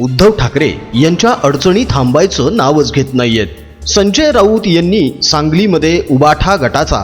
उद्धव ठाकरे यांच्या अडचणी थांबायचं नावच घेत नाहीयेत. संजय राऊत यांनी सांगलीमध्ये उबाठा गटाचा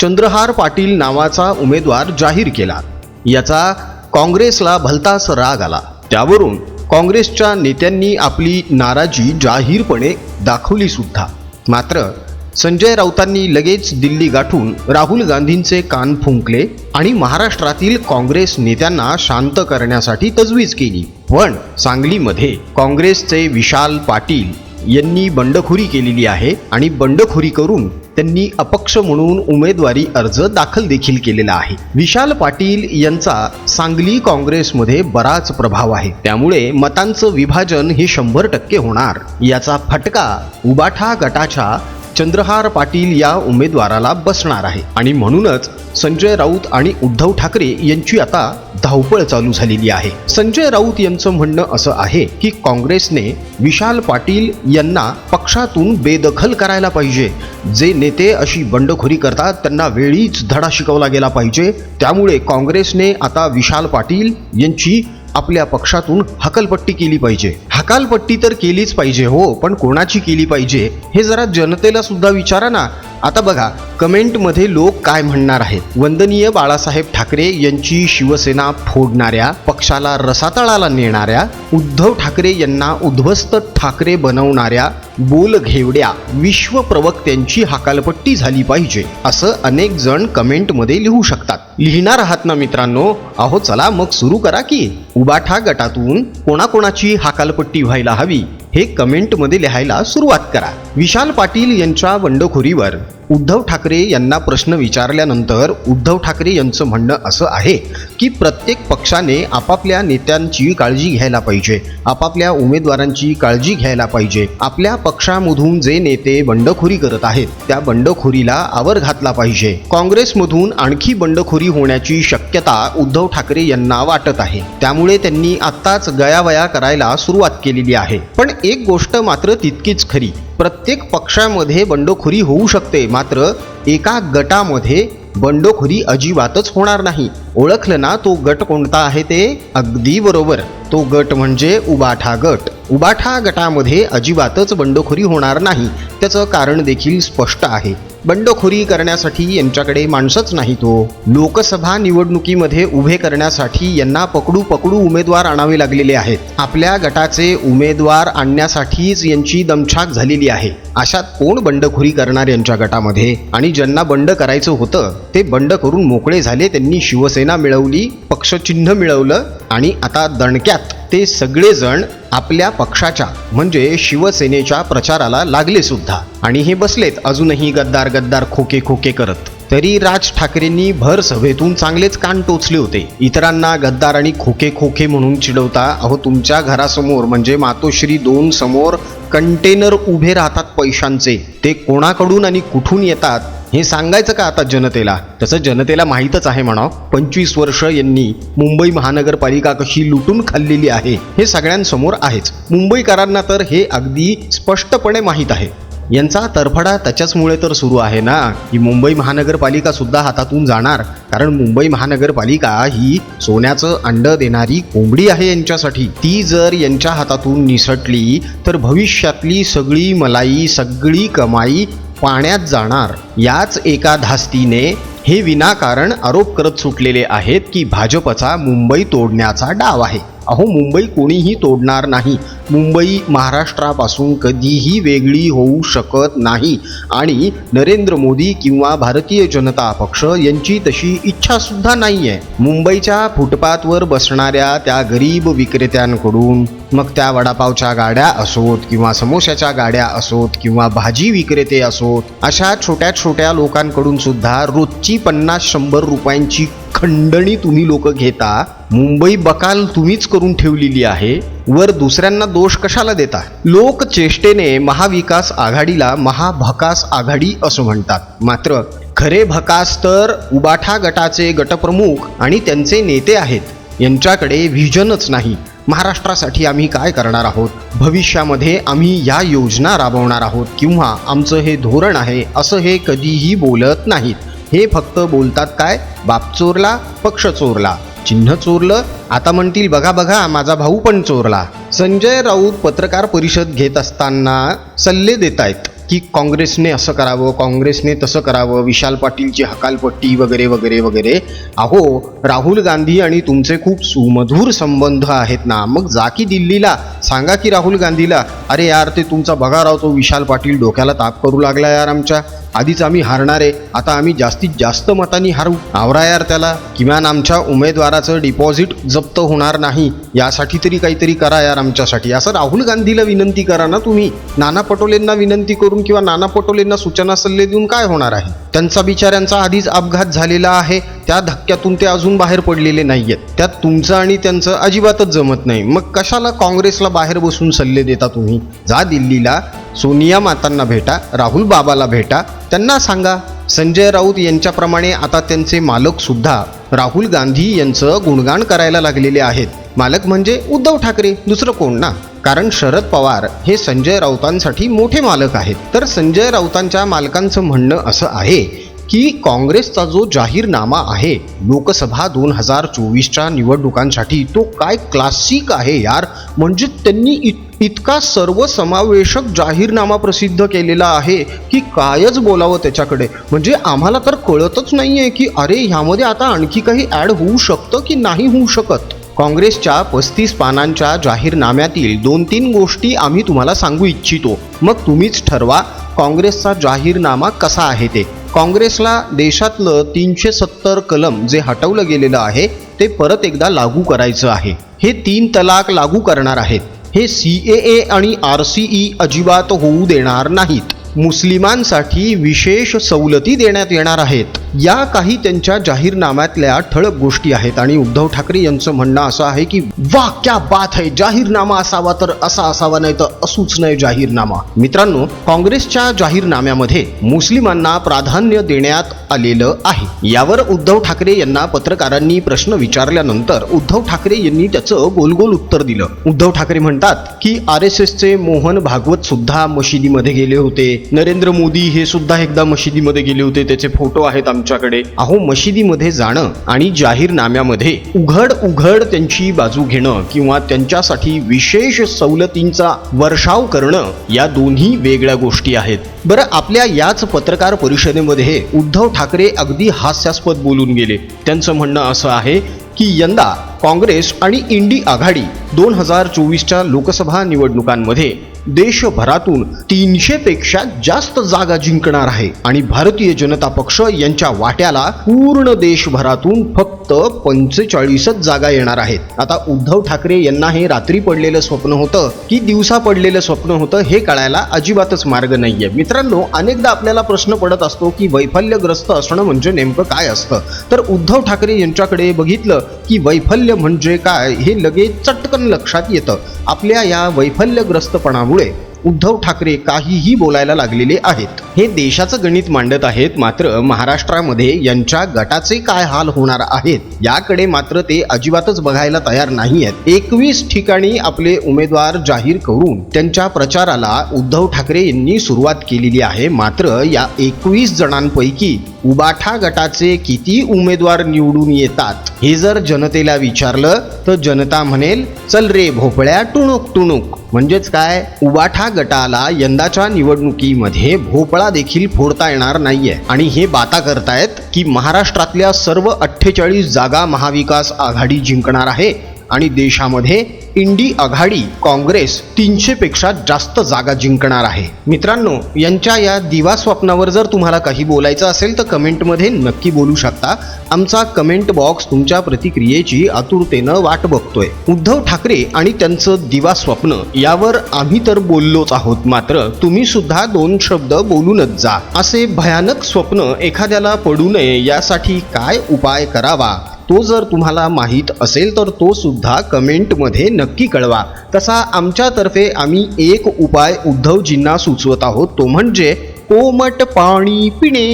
चंद्रहार पाटील नावाचा उमेदवार जाहीर केला. याचा काँग्रेसला भलताच राग आला. त्यावरून काँग्रेसच्या नेत्यांनी आपली नाराजी जाहीरपणे दाखवली सुद्धा. मात्र संजय राऊतांनी लगेच दिल्ली गाठून राहुल गांधींचे कान फुंकले आणि महाराष्ट्रातील काँग्रेस नेत्यांना शांत करण्यासाठी तजवीज केली. पण सांगलीमध्ये काँग्रेसचे विशाल पाटील यांनी बंडखोरी केलेली आहे आणि बंडखोरी करून त्यांनी अपक्ष म्हणून उमेदवारी अर्ज दाखल देखील केलेला आहे. विशाल पाटील यांचा सांगली काँग्रेसमध्ये बराच प्रभाव आहे. त्यामुळे मतांचं विभाजन हे शंभर टक्के होणार. याचा फटका उबाठा गटाच्या चंद्रहार पाटील या उमेदवाराला बसणार आहे. आणि म्हणूनच संजय राऊत आणि उद्धव ठाकरे यांची आता धावपळ चालू झालेली आहे. संजय राऊत यांचं म्हणणं असं आहे की काँग्रेसने विशाल पाटील यांना पक्षातून बेदखल करायला पाहिजे. जे नेते अशी बंडखोरी करतात त्यांना वेळीच धडा शिकवला गेला पाहिजे. त्यामुळे काँग्रेसने आता विशाल पाटील यांची आपल्या पक्षातून हकलपट्टी केली पाहिजे. हकालपट्टी तर केलीच पाहिजे हो पण कोणाची केली पाहिजे? हे जरा जनतेला सुद्धा विचारा ना. आता बघा कमेंटमध्ये लोक काय म्हणणार आहेत? वंदनीय बाळासाहेब ठाकरे यांची शिवसेना फोडणाऱ्या पक्षाला रसातळाला नेणाऱ्या उद्धव ठाकरे यांना उद्ध्वस्त ठाकरे बनवणाऱ्या बोलघेवड्या विश्व प्रवक्त्यांची हकालपट्टी झाली पाहिजे असं अनेक जण कमेंटमध्ये लिहू शकतात. लिहिणार आहात ना मित्रांनो? अहो चला मग सुरू करा की. उबाठा गटातून कोणाकोणाची हकालपट्टी व्हायला हवी? हे कमेंटमध्ये लिहायला सुरुवात करा. विशाल पाटील यांच्या बंडखोरीवर उद्धव ठाकरे यांना प्रश्न विचारल्यानंतर उद्धव ठाकरे यांचं म्हणणं असं आहे की प्रत्येक पक्षाने आपापल्या नेत्यांची काळजी घ्यायला पाहिजे आपापल्या उमेदवारांची काळजी घ्यायला पाहिजे. आपल्या पक्षामधून जे नेते बंडखोरी करत आहेत त्या बंडखोरीला आवर घातला पाहिजे. काँग्रेसमधून आणखी बंडखोरी होण्याची शक्यता उद्धव ठाकरे यांना वाटत आहे. त्यामुळे त्यांनी आत्ताच गयावया करायला सुरुवात केलेली आहे. पण एक गोष्ट मात्र तितकीच खरी प्रत्येक पक्षामध्ये बंडखोरी होऊ शकते मात्र एका गटामध्ये बंडखोरी अजिबातच होणार नाही. ओळखलं ना तो गट कोणता आहे ते? अगदी बरोबर. तो गट म्हणजे उबाठा गट. उबाठा गटामध्ये अजिबातच बंडखोरी होणार नाही त्याचं कारण देखील स्पष्ट आहे. बंडखोरी करण्यासाठी यांच्याकडे माणसंच नाही तो. लोकसभा निवडणुकीमध्ये उभे करण्यासाठी यांना पकडू पकडू उमेदवार आणावे लागलेले आहेत. आपल्या गटाचे उमेदवार आणण्यासाठीच यांची दमछाक झालेली आहे. अशात कोण बंडखोरी करणार यांच्या गटामध्ये? आणि ज्यांना बंड करायचं होतं ते बंड करून मोकळे झाले त्यांनी शिवसेना मिळवली पक्षचिन्ह मिळवलं आणि आता दणक्यात ते सगळेजण आपल्या पक्षाच्या म्हणजे शिवसेनेच्या प्रचाराला लागले सुद्धा. आणि हे बसलेत अजूनही गद्दार गद्दार खोके खोके करत. तरी राज ठाकरेंनी भर सभेतून चांगलेच कान टोचले होते. इतरांना गद्दार आणि खोके खोके म्हणून चिडवता अहो तुमच्या घरासमोर म्हणजे मातोश्री दोन समोर कंटेनर उभे राहतात पैशांचे. ते कोणाकडून आणि कुठून येतात हे सांगायचं का आता जनतेला? तसं जनतेला माहीतच आहे म्हणा पंचवीस वर्ष यांनी मुंबई महानगरपालिका कशी लुटून खाल्लेली आहे हे सगळ्यांसमोर आहेच. मुंबईकरांना तर हे अगदी स्पष्टपणे माहीत आहे. यांचा तरफडा त्याच्याचमुळे तर सुरू आहे ना? की मुंबई महानगरपालिका सुद्धा हातातून जाणार? कारण मुंबई महानगरपालिका ही सोन्याचं अंड देणारी कोंबडी आहे यांच्यासाठी. ती जर यांच्या हातातून निसटली तर भविष्यातली सगळी मलाई सगळी कमाई पाण्यात जाणार याच एका धास्तीने हे विनाकारण आरोप करत सुटलेले आहेत की भाजपचा मुंबई तोडण्याचा डाव आहे. अहो मुंबई कोणीही तोडणार नाही. मुंबई महाराष्ट्रापासून कधीही वेगळी होऊ शकत नाही. आणि नरेंद्र मोदी किंवा भारतीय जनता पक्ष यांची तशी इच्छासुद्धा नाही आहे मुंबईच्या फुटपाथवर बसणाऱ्या त्या गरीब विक्रेत्यांकडून मग त्या वडापावच्या गाड्या असोत किंवा समोश्याच्या गाड्या असोत किंवा भाजी विक्रेते असोत अशा छोट्या छोट्या लोकांकडून सुद्धा रोजची पन्नास शंभर रुपयांची खंडणी तुम्ही लोक घेता मुंबई बकाल तुम्हीच करून ठेवलेली आहे वर दुसऱ्यांना दोष कशाला देता? लोक चेष्टेने महाविकास आघाडीला महाभकास आघाडी असं म्हणतात. मात्र खरे भकास तर उबाठा गटाचे गटप्रमुख आणि त्यांचे नेते आहेत. यांच्याकडे व्हिजनच नाही. महाराष्ट्रासाठी आम्ही काय करणार आहोत? भविष्यामध्ये आम्ही या योजना राबवणार आहोत किंवा आमचं हे धोरण आहे असं हे कधीही बोलत नाहीत. हे फक्त बोलतात काय? बाप चोरला पक्ष चोरला. चिन्ह चोरलं आता म्हणतील बघा बघा माझा भाऊ पण चोरला. संजय राऊत पत्रकार परिषद घेत असताना सल्ले देत आहेत की काँग्रेसने असं करावं काँग्रेसने तसं करावं विशाल पाटीलची हकालपट्टी वगैरे वगैरे वगैरे. अहो राहुल गांधी आणि तुमचे खूप सुमधूर संबंध आहेत ना. मग जा की दिल्लीला सांगा की राहुल गांधीला अरे यार ते तुमचा बघा राव तो विशाल पाटील डोक्याला ताप करू लागला यार आमच्या. आधीच आम्ही हारणारे. आता आम्ही जास्तीत जास्त मतांनी हारू. आवरा यार त्याला. किमान आमच्या उमेदवाराचं डिपॉझिट जप्त होणार नाही. यासाठी तरी काहीतरी करा यार आमच्यासाठी. असं राहुल गांधीला विनंती करा ना तुम्ही. नाना पटोलेंना विनंती करून किंवा नाना पटोलेंना सूचना सल्ले देऊन काय होणार आहे? त्यांचा बिचाऱ्यांचा आधीच अपघात झालेला आहे. त्या धक्क्यातून ते अजून बाहेर पडलेले नाहीयेत. त्यात तुमचं आणि त्यांचं अजिबातच जमत नाही. मग कशाला काँग्रेसला बाहेर बसून सल्ले देता तुम्ही? जा दिल्लीला सोनिया मातांना भेटा राहुल बाबाला भेटा त्यांना सांगा. संजय राऊत यांच्याप्रमाणे आता त्यांचे मालक सुद्धा राहुल गांधी यांचं गुणगान करायला लागलेले आहेत. मालक म्हणजे उद्धव ठाकरे दुसरं कोण ना? कारण शरद पवार हे संजय राऊतांसाठी मोठे मालक आहेत. तर संजय राऊतांच्या मालकांचं म्हणणं असं आहे की काँग्रेसचा जो जाहीरनामा आहे लोकसभा दोन हजार चोवीसच्या निवडणुकांसाठी तो काय क्लासिक आहे यार? म्हणजे त्यांनी इत इतका सर्वसमावेशक जाहीरनामा प्रसिद्ध केलेला आहे की कायच बोलावं त्याच्याकडे? म्हणजे आम्हाला तर कळतच नाही आहे की अरे ह्यामध्ये आता आणखी काही ॲड होऊ शकतं की नाही होऊ शकत? काँग्रेसच्या पस्तीस पानांच्या जाहीरनाम्यातील दोन तीन गोष्टी आम्ही तुम्हाला सांगू इच्छितो. मग तुम्हीच ठरवा काँग्रेसचा जाहीरनामा कसा आहे ते. काँग्रेसला देशातलं तीनशे सत्तर कलम जे हटवलं गेलेलं आहे ते परत एकदा लागू करायचं आहे. हे तीन तलाक लागू करणार आहेत. हे सी ए ए आणि आर सी ई अजिबात होऊ देणार नाहीत. मुस्लिमांसाठी विशेष सवलती देण्यात येणार आहेत. या काही त्यांच्या जाहीरनाम्यातल्या ठळक गोष्टी आहेत. आणि उद्धव ठाकरे यांचं म्हणणं असं आहे की वा क्या बात है! जाहीरनामा असावा तर असा असावा नाही तर असूच नाही जाहीरनामा. मित्रांनो काँग्रेसच्या जाहीरनाम्यामध्ये मुस्लिमांना प्राधान्य देण्यात आलेलं आहे. यावर उद्धव ठाकरे यांना पत्रकारांनी प्रश्न विचारल्यानंतर उद्धव ठाकरे यांनी त्याचं गोलगोल उत्तर दिलं. उद्धव ठाकरे म्हणतात की आर एस एसचे मोहन भागवत सुद्धा मशिदीमध्ये गेले होते. नरेंद्र मोदी हे सुद्धा एकदा मशिदीमध्ये गेले होते. त्याचे फोटो आहेत तुमच्याकडे. अहो मशिदीमध्ये जाणं आणि जाहीरनाम्यामध्ये उघड उघड त्यांची बाजू घेणं किंवा त्यांच्यासाठी विशेष सवलतींचा वर्षाव करणं या दोन्ही वेगळ्या गोष्टी आहेत. बरं आपल्या याच पत्रकार परिषदेमध्ये उद्धव ठाकरे अगदी हास्यास्पद बोलून गेले. त्यांचं म्हणणं असं आहे की यंदा काँग्रेस आणि इंडी आघाडी दोन हजार चोवीसच्या लोकसभा निवडणुकांमध्ये देशभरातून तीनशे पेक्षा जास्त जागा जिंकणार आहे. आणि भारतीय जनता पक्ष यांच्या वाट्याला पूर्ण देशभरातून फक्त फक्त पंचेचाळीसच जागा येणार आहेत. आता उद्धव ठाकरे यांना हे रात्री पडलेलं स्वप्न होतं की दिवसा पडलेलं स्वप्न होतं हे कळायला अजिबातच मार्ग नाहीये. मित्रांनो अनेकदा आपल्याला प्रश्न पडत असतो की वैफल्यग्रस्त असणं म्हणजे नेमकं काय असतं? तर उद्धव ठाकरे यांच्याकडे बघितलं की वैफल्य म्हणजे काय हे लगेच चटकन लक्षात येतं. आपल्या या वैफल्यग्रस्तपणामुळे उद्धव ठाकरे काहीही बोलायला लागलेले आहेत. हे देशाचं गणित मांडत आहेत मात्र महाराष्ट्रामध्ये यांच्या गटाचे काय हाल होणार आहेत याकडे मात्र ते अजिबातच बघायला तयार नाही आहेत एकवीस ठिकाणी आपले उमेदवार जाहीर करून त्यांच्या प्रचाराला उद्धव ठाकरे यांनी सुरुवात केलेली आहे. मात्र या एकवीस जणांपैकी उबाठा गटाचे किती उमेदवार निवडून येतात? हे जर जनतेला विचारलं तर जनता म्हणेल चल रे भोपळ्या टुणूक टुणूक. म्हणजेच काय? उबाठा गटाला यंदाच्या निवडणुकीमध्ये भोपळा देखील फोडता येणार नाहीये. आणि हे बाता करतायत की महाराष्ट्रातल्या सर्व अठ्ठेचाळीस जागा महाविकास आघाडी जिंकणार आहे. आणि देशामध्ये इंडी आघाडी काँग्रेस तीनशे पेक्षा जास्त जागा जिंकणार आहे. मित्रांनो यांच्या या दिवा स्वप्नावर जर तुम्हाला काही बोलायचं असेल तर कमेंटमध्ये नक्की बोलू शकता. आमचा कमेंट बॉक्स तुमच्या प्रतिक्रियेची आतुरतेनं वाट बघतोय. उद्धव ठाकरे आणि त्यांचं दिवा स्वप्न यावर आम्ही तर बोललोच आहोत मात्र तुम्ही सुद्धा दोन शब्द बोलूनच जा. असे भयानक स्वप्न एखाद्याला पडू नये यासाठी काय उपाय करावा? तो जर तुम्हाला माहीत असेल तर तो सुद्धा कमेंटमध्ये नक्की कळवा. तसा आमच्यातर्फे आम्ही एक उपाय उद्धवजींना सुचवत आहोत. तो म्हणजे कोमट पाणी पिणे.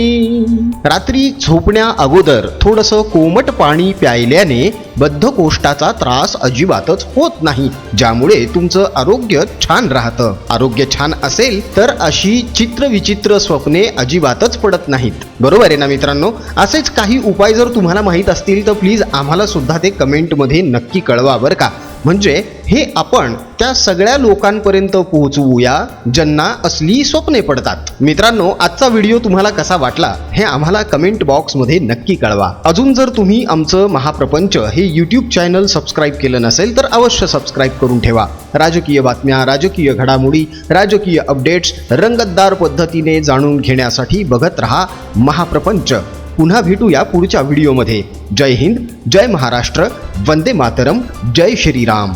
रात्री झोपण्या अगोदर थोडस कोमट पाणी प्यायल्याने बद्धकोष्ठाचा त्रास अजिबातच होत नाही ज्यामुळे तुमचं आरोग्य छान राहतं. आरोग्य छान असेल तर अशी चित्रविचित्र स्वप्ने अजिबातच पडत नाहीत. बरोबर आहे ना मित्रांनो? असेच काही उपाय जर तुम्हाला माहीत असतील तर प्लीज आम्हाला सुद्धा ते कमेंटमध्ये नक्की कळवा बरं का. म्हणजे हे आपण त्या सगळ्या लोकांपर्यंत पोहोचवूया ज्यांना असली स्वप्ने पडतात. मित्रांनो आजचा व्हिडिओ तुम्हाला कसा वाटला हे आम्हाला कमेंट बॉक्समध्ये नक्की कळवा. अजून जर तुम्ही आमचं महाप्रपंच हे यूट्यूब चॅनल सबस्क्राईब केलं नसेल तर अवश्य सबस्क्राईब करून ठेवा. राजकीय बातम्या राजकीय घडामोडी राजकीय अपडेट्स रंगतदार पद्धतीने जाणून घेण्यासाठी बघत रहा महाप्रपंच. पुन्हा भेटूया पुढच्या व्हिडिओमध्ये. जय हिंद जय महाराष्ट्र वंदे मातरम जय श्रीराम.